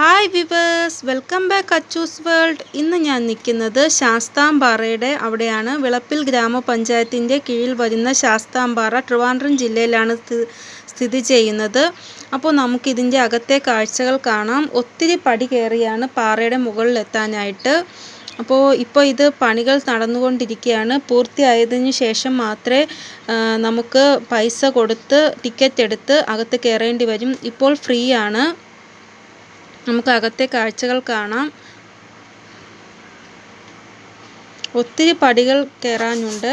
Hi viewers welcome back Achus world ഇന്ന് ഞാൻ നിൽക്കുന്നത് ശാസ്താംപാറയുടെ അവിടെയാണ്. വിളപ്പിൽ ഗ്രാമപഞ്ചായത്തിന്റെ കീഴിൽ വരുന്ന ശാസ്താംപാറ ട്രിവാൻഡ്രം ജില്ലയിലാണ് സ്ഥി- സ്ഥിതി ചെയ്യുന്നത്. അപ്പോൾ നമുക്കിതിന്റെ അകത്തെ കാഴ്ചകൾ കാണാം. ഒത്തിരി പടി കയറിയാണ് പാറയുടെ മുകളിലെത്താനായിട്ട്. അപ്പോൾ ഇപ്പോൾ ഇത് പണികൾ നടന്നുകൊണ്ടിരിക്കുകയാണ്. പൂർത്തിയായതിനു ശേഷം മാത്രമേ നമുക്ക് പൈസ കൊടുത്ത് ടിക്കറ്റ് എടുത്ത് അകത്ത് കയറേണ്ടി വരും. ഇപ്പോൾ ഫ്രീ ആണ് നമുക്ക് അകത്തെ കാഴ്ചകൾ കാണാം. ഒത്തിരി പടികൾ കയറാനുണ്ട്.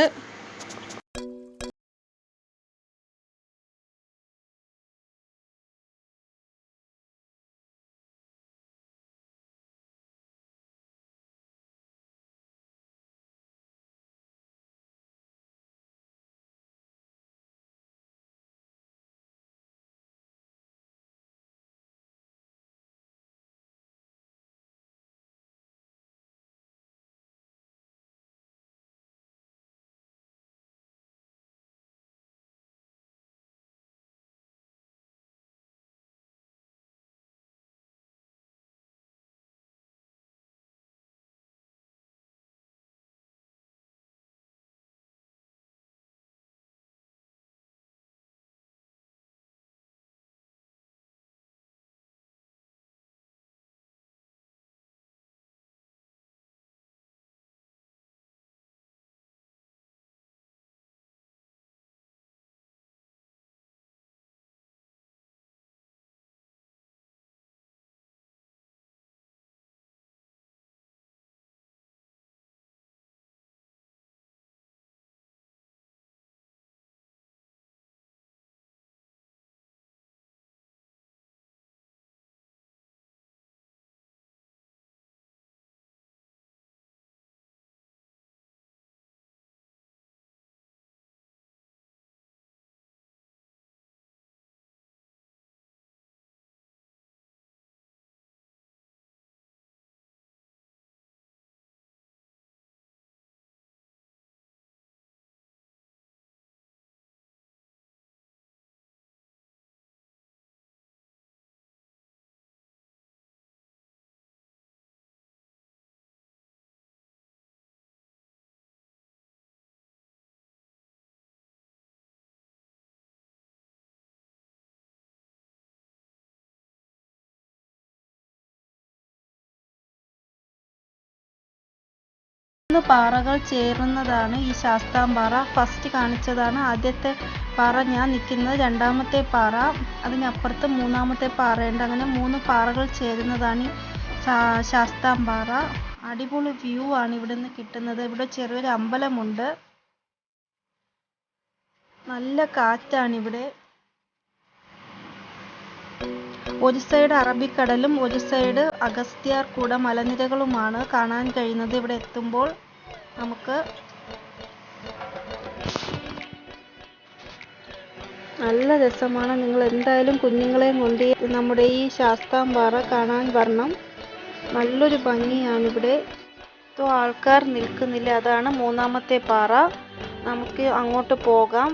മൂന്ന് പാറകൾ ചേരുന്നതാണ് ഈ ശാസ്താംപാറ. ഫസ്റ്റ് കാണിച്ചതാണ് ആദ്യത്തെ പാറ ഞാൻ നിൽക്കുന്നത് രണ്ടാമത്തെ പാറ അതിനപ്പുറത്ത് മൂന്നാമത്തെ പാറയുണ്ട്. അങ്ങനെ മൂന്ന് പാറകൾ ചേരുന്നതാണ് ശാസ്താംപാറ. അടിപൊളി വ്യൂ ആണ് ഇവിടെ നിന്ന് കിട്ടുന്നത്. ഇവിടെ ചെറിയൊരു അമ്പലമുണ്ട്. നല്ല കാറ്റാണ് ഇവിടെ ഒരു സൈഡ് അറബിക്കടലും ഒരു സൈഡ് അഗസ്ത്യാർകൂട മലനിരകളുമാണ് കാണാൻ കഴിയുന്നത്. ഇവിടെ എത്തുമ്പോൾ നമുക്ക് നല്ല രസമാണ്. നിങ്ങൾ എന്തായാലും കുഞ്ഞുങ്ങളെയും കൊണ്ട് നമ്മുടെ ഈ ശാസ്താംപാറ കാണാൻ വരണം. നല്ലൊരു ഭംഗിയാണ് ഇവിടെ ഇതോ ആൾക്കാർ നിൽക്കുന്നില്ല. അതാണ് മൂന്നാമത്തെ പാറ. നമുക്ക് അങ്ങോട്ട് പോകാം.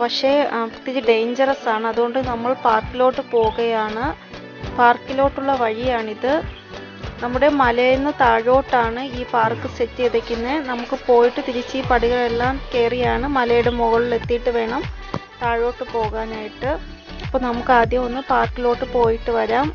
പക്ഷേ ഇത്തിരി ഡേഞ്ചറസ് ആണ്. അതുകൊണ്ട് നമ്മൾ പാർക്കിലോട്ട് പോവുകയാണ് പാർക്കിലോട്ടുള്ള വഴിയാണിത്. നമ്മുടെ മലയിൽ നിന്ന് താഴോട്ടാണ് ഈ പാർക്ക് സെറ്റ് ചെയ്തേക്കുന്നത് നമുക്ക് പോയിട്ട് തിരിച്ച് ഈ പടികളെല്ലാം കയറിയാണ് മലയുടെ മുകളിൽ എത്തിയിട്ട് വേണം താഴോട്ട് പോകാനായിട്ട്. അപ്പോൾ നമുക്ക് ആദ്യം ഒന്ന് പാർക്കിലോട്ട് പോയിട്ട് വരാം.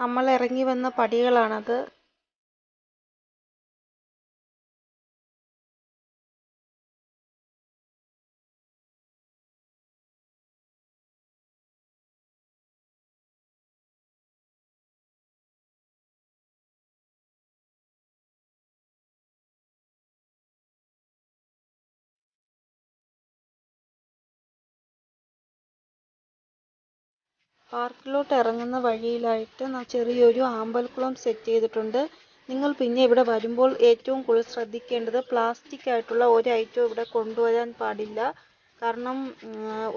നമ്മൾ ഇറങ്ങി വന്ന പടികളാണത്. പാർക്കിലോട്ട് ഇറങ്ങുന്ന വഴിയിലായിട്ട് ചെറിയൊരു ആമ്പൽക്കുളം സെറ്റ് ചെയ്തിട്ടുണ്ട്. നിങ്ങൾ പിന്നെ ഇവിടെ വരുമ്പോൾ ഏറ്റവും കൂടുതൽ ശ്രദ്ധിക്കേണ്ടത് പ്ലാസ്റ്റിക് ആയിട്ടുള്ള ഒരു ഐറ്റവും ഇവിടെ കൊണ്ടുവരാൻ പാടില്ല. കാരണം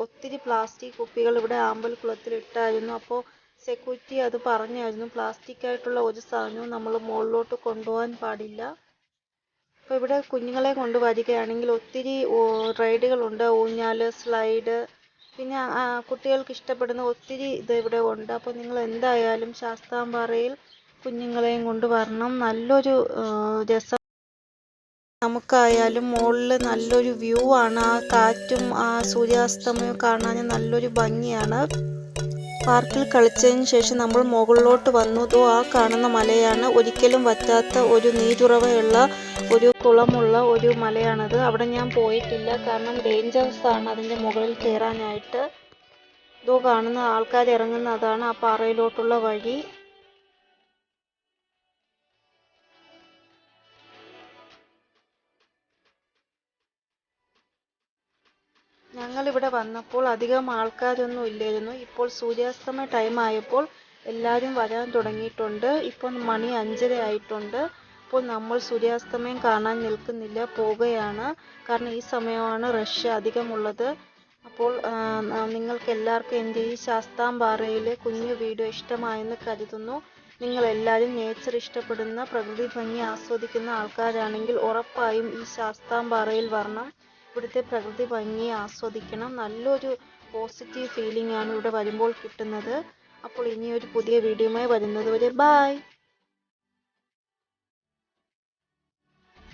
ഒത്തിരി പ്ലാസ്റ്റിക് കുപ്പികൾ ഇവിടെ ആമ്പൽക്കുളത്തിൽ ഇട്ടായിരുന്നു. അപ്പോൾ സെക്യൂരിറ്റി അത് പറഞ്ഞായിരുന്നു. പ്ലാസ്റ്റിക് ആയിട്ടുള്ള ഒരു സാധനവും നമ്മൾ മുകളിലോട്ട് കൊണ്ടുപോകാൻ പാടില്ല. അപ്പോൾ ഇവിടെ കുഞ്ഞുങ്ങളെ കൊണ്ട് വരികയാണെങ്കിൽ ഒത്തിരി റൈഡുകളുണ്ട് ഊഞ്ഞാൽ സ്ലൈഡ് പിന്നെ കുട്ടികൾക്ക് ഇഷ്ടപ്പെടുന്ന ഒത്തിരി ഇത് ഇവിടെ ഉണ്ട്. അപ്പോൾ നിങ്ങൾ എന്തായാലും ശാസ്താംപാറയിൽ കുഞ്ഞുങ്ങളെയും കൊണ്ട് വരണം. നല്ലൊരു രസം. നമുക്കായാലും മുകളിൽ നല്ലൊരു വ്യൂ ആണ്. ആ കാറ്റും ആ സൂര്യാസ്തമയവും കാണാൻ നല്ലൊരു ഭംഗിയാണ്. പാർക്കിൽ കളിച്ചതിന് ശേഷം നമ്മൾ മുകളിലോട്ട് വന്നു. ദോ ആ കാണുന്ന മലയാണ്. ഒരിക്കലും വറ്റാത്ത ഒരു നീരുറവയുള്ള ഒരു കുളമുള്ള ഒരു മലയാണത്. അവിടെ ഞാൻ പോയിട്ടില്ല. കാരണം ഡേഞ്ചറസ് ആണ് അതിന്റെ മുകളിൽ കയറാനായിട്ട്. ഇതോ കാണുന്ന ആൾക്കാർ ഇറങ്ങുന്ന അതാണ് ആ പാറയിലോട്ടുള്ള വഴി. ഞങ്ങളിവിടെ വന്നപ്പോൾ അധികം ആൾക്കാരൊന്നും ഇല്ലായിരുന്നു. ഇപ്പോൾ സൂര്യാസ്തമയ ടൈം ആയപ്പോൾ എല്ലാവരും വരാൻ തുടങ്ങിയിട്ടുണ്ട്. ഇപ്പോൾ മണി അഞ്ചര ആയിട്ടുണ്ട്. അപ്പോൾ നമ്മൾ സൂര്യാസ്തമയം കാണാൻ നിൽക്കുന്നില്ല പോവുകയാണ്. കാരണം ഈ സമയമാണ് റഷ് അധികമുള്ളത്. അപ്പോൾ നിങ്ങൾക്ക് എല്ലാവർക്കും എന്റെ ഈ ശാസ്താംപാറയിലെ കുഞ്ഞു വീഡിയോ ഇഷ്ടമായെന്ന് കരുതുന്നു. നിങ്ങൾ എല്ലാവരും നേച്ചർ ഇഷ്ടപ്പെടുന്ന പ്രകൃതി ഭംഗി ആസ്വദിക്കുന്ന ആൾക്കാരാണെങ്കിൽ ഉറപ്പായും ഈ ശാസ്താംപാറയിൽ വരണം. ഇവിടുത്തെ പ്രകൃതി ഭംഗി ആസ്വദിക്കണം. നല്ലൊരു പോസിറ്റീവ് ഫീലിംഗ് ആണ് ഇവിടെ വരുമ്പോൾ കിട്ടുന്നത്. അപ്പോൾ ഇനി ഒരു പുതിയ വീഡിയോയുമായി വരുന്നത് വരെ ബായ്